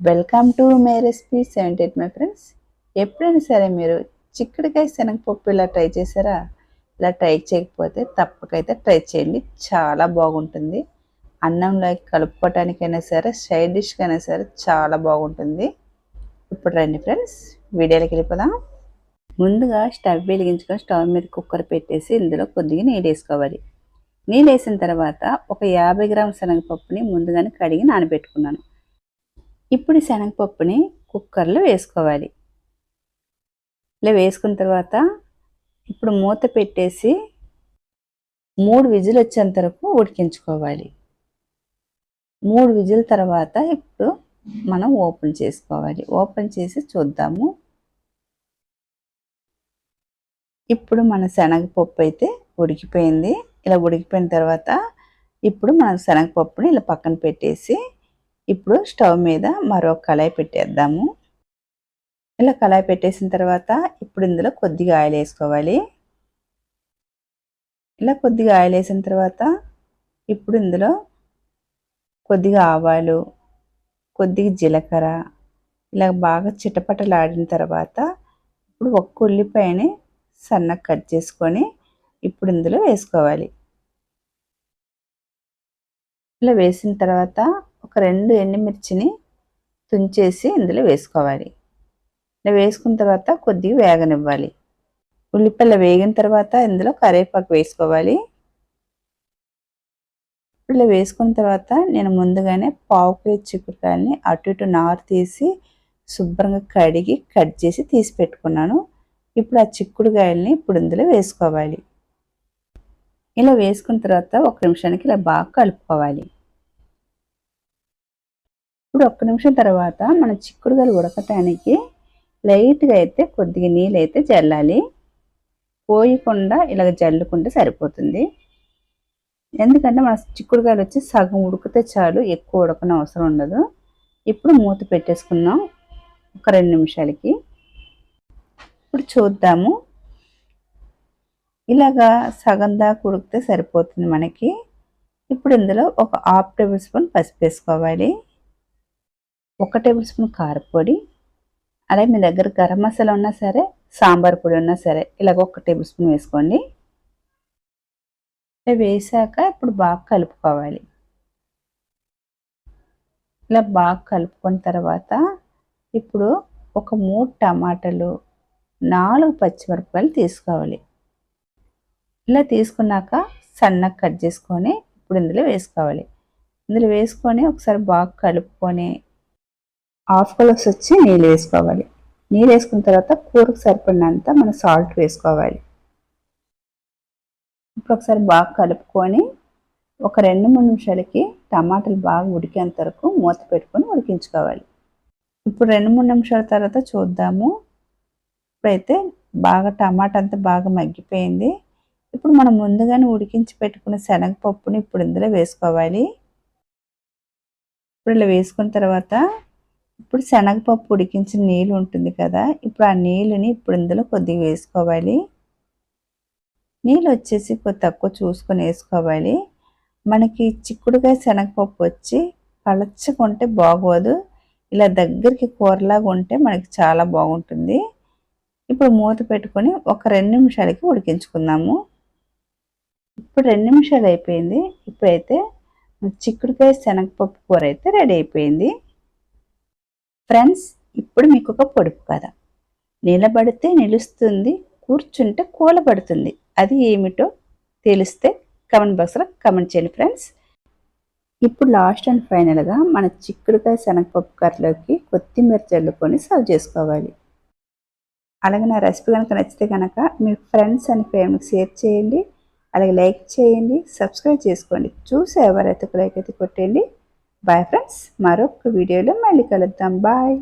Welcome to my recipe seventy eight my friends ఎప్పుడైనా సరే మీరు చిక్కుడుకాయ శనగపప్పు ఇలా ట్రై చేశారా? ఇలా ట్రై చేయకపోతే తప్పకైతే ట్రై చేయండి. చాలా బాగుంటుంది. అన్నంలోకి కలుపుకోవటానికైనా సరే సైడ్ డిష్కైనా సరే చాలా బాగుంటుంది. ఇప్పుడు రండి ఫ్రెండ్స్ వీడియోలోకి వెళ్ళిపోదాం. ముందుగా స్టవ్ వెలిగించుకొని స్టవ్ మీద కుక్కర్ పెట్టేసి ఇందులో కొద్దిగా నీళ్ళు వేసుకోవాలి. నీళ్ళు వేసిన తర్వాత ఒక యాభై గ్రాముల శనగపప్పుని ముందుగానే కడిగి నానబెట్టుకున్నాను. ఇప్పుడు శనగపప్పుని కుక్కర్లో వేసుకోవాలి. ఇలా వేసుకున్న తర్వాత ఇప్పుడు మూత పెట్టేసి మూడు విజిల్ వచ్చేంత వరకు ఉడికించుకోవాలి. మూడు విజిల్ తర్వాత ఇప్పుడు మనం ఓపెన్ చేసుకోవాలి. ఓపెన్ చేసి చూద్దాము. ఇప్పుడు మన శనగపప్పు అయితే ఉడికిపోయింది. ఇలా ఉడికిపోయిన తర్వాత ఇప్పుడు మనం శనగపప్పుని ఇలా పక్కన పెట్టేసి ఇప్పుడు స్టవ్ మీద మరో కళాయి పెట్టేద్దాము. ఇలా కళాయి పెట్టేసిన తర్వాత ఇప్పుడు ఇందులో కొద్దిగా ఆయిల్ వేసుకోవాలి. ఇలా కొద్దిగా ఆయిల్ వేసిన తర్వాత ఇప్పుడు ఇందులో కొద్దిగా ఆవాలు కొద్దిగా జీలకర్ర ఇలా బాగా చిటపటలాడిన తర్వాత ఇప్పుడు ఒక్క ఉల్లిపాయని సన్నగా కట్ చేసుకొని ఇప్పుడు ఇందులో వేసుకోవాలి. ఇలా వేసిన తర్వాత ఒక రెండు ఎండుమిర్చిని తుంచేసి ఇందులో వేసుకోవాలి. ఇలా వేసుకున్న తర్వాత కొద్దిగా వేగనివ్వాలి. ఉల్లిపాయలు వేగిన తర్వాత ఇందులో కరివేపాకు వేసుకోవాలి. ఇలా వేసుకున్న తర్వాత నేను ముందుగానే పావు కేజీ చిక్కుడుకాయలని అటు ఇటు నారు తీసి శుభ్రంగా కడిగి కట్ చేసి తీసి పెట్టుకున్నాను. ఇప్పుడు ఆ చిక్కుడుకాయలని ఇప్పుడు ఇందులో వేసుకోవాలి. ఇలా వేసుకున్న తర్వాత ఒక నిమిషానికి ఇలా బాగా కలుపుకోవాలి. ఇప్పుడు ఒక్క నిమిషం తర్వాత మన చిక్కుడుకాయలు ఉడకటానికి లైట్గా అయితే కొద్దిగా నీళ్ళు అయితే జల్లాలి పోయకుండా ఇలాగ జల్లుకుంటే సరిపోతుంది. ఎందుకంటే మన చిక్కుడుగాయలు వచ్చి సగం ఉడికితే చాలు ఎక్కువ ఉడకన అవసరం ఉండదు. ఇప్పుడు మూత పెట్టేసుకుందాం ఒక రెండు నిమిషాలకి. ఇప్పుడు చూద్దాము. ఇలాగా సగం దాకా ఉడికితే సరిపోతుంది మనకి. ఇప్పుడు ఇందులో ఒక హాఫ్ టేబుల్ స్పూన్ పసుపు వేసుకోవాలి. ఒక టేబుల్ స్పూన్ కారపొడి అలాగే మీ దగ్గర గరం మసాలా ఉన్నా సరే సాంబార్ పొడి ఉన్నా సరే ఇలాగ ఒక టేబుల్ స్పూన్ వేసుకోండి. వేసాక ఇప్పుడు బాగా కలుపుకోవాలి. ఇలా బాగా కలుపుకున్న తర్వాత ఇప్పుడు ఒక మూడు టమాటాలు నాలుగు పచ్చిమిరపకాయలు తీసుకోవాలి. ఇలా తీసుకున్నాక సన్నగా కట్ చేసుకొని ఇప్పుడు ఇందులో వేసుకోవాలి. ఇందులో వేసుకొని ఒకసారి బాగా కలుపుకొని హాఫ్ కలర్స్ వచ్చి నీళ్ళు వేసుకోవాలి. నీళ్ళు వేసుకున్న తర్వాత కూరకు సరిపడినంత మనం సాల్ట్ వేసుకోవాలి. ఇప్పుడు ఒకసారి బాగా కలుపుకొని ఒక రెండు మూడు నిమిషాలకి టమాటాలు బాగా ఉడికేంత వరకు మూత పెట్టుకొని ఉడికించుకోవాలి. ఇప్పుడు రెండు మూడు నిమిషాల తర్వాత చూద్దాము. ఇప్పుడైతే బాగా టమాటా అంతా బాగా మగ్గిపోయింది. ఇప్పుడు మనం ముందుగానే ఉడికించి పెట్టుకున్న శనగపప్పుని ఇప్పుడు ఇందులో వేసుకోవాలి. ఇప్పుడు ఇలా వేసుకున్న తర్వాత ఇప్పుడు శనగపప్పు ఉడికించిన నీళ్ళు ఉంటుంది కదా ఇప్పుడు ఆ నీళ్ళని ఇప్పుడు ఇందులో కొద్దిగా వేసుకోవాలి. నీళ్ళు వచ్చేసి కొద్ది తక్కువ చూసుకొని వేసుకోవాలి. మనకి చిక్కుడుకాయ శనగపప్పు వచ్చి పలచకుంటే బాగోదు. ఇలా దగ్గరికి కూరలాగా ఉంటే మనకి చాలా బాగుంటుంది. ఇప్పుడు మూత పెట్టుకొని ఒక రెండు నిమిషాలకి ఉడికించుకుందాము. ఇప్పుడు రెండు నిమిషాలు అయిపోయింది. ఇప్పుడైతే చిక్కుడుకాయ శనగపప్పు కూర అయితే రెడీ అయిపోయింది. ఫ్రెండ్స్ ఇప్పుడు మీకు ఒక పొడుపు కథ. నిలబడితే నిలుస్తుంది కూర్చుంటే కూలబడుతుంది. అది ఏమిటో తెలిస్తే కమెంట్ బాక్స్లో కమెంట్ చేయండి ఫ్రెండ్స్. ఇప్పుడు లాస్ట్ అండ్ ఫైనల్గా మన చిక్కుడుకాయ శనగపప్పు కర్రలోకి కొత్తిమీర చల్లుకొని సర్వ్ చేసుకోవాలి. అలాగే నా రెసిపీ కనుక నచ్చితే కనుక మీ ఫ్రెండ్స్ అండ్ ఫ్యామిలీకి షేర్ చేయండి. అలాగే లైక్ చేయండి సబ్స్క్రైబ్ చేసుకోండి. చూసి ఎవరైతే లైక్ అయితే కొట్టండి బాయ్ ఫ్రెండ్స్ మరొక వీడియోలో మళ్ళీ కలుద్దాం. బాయ్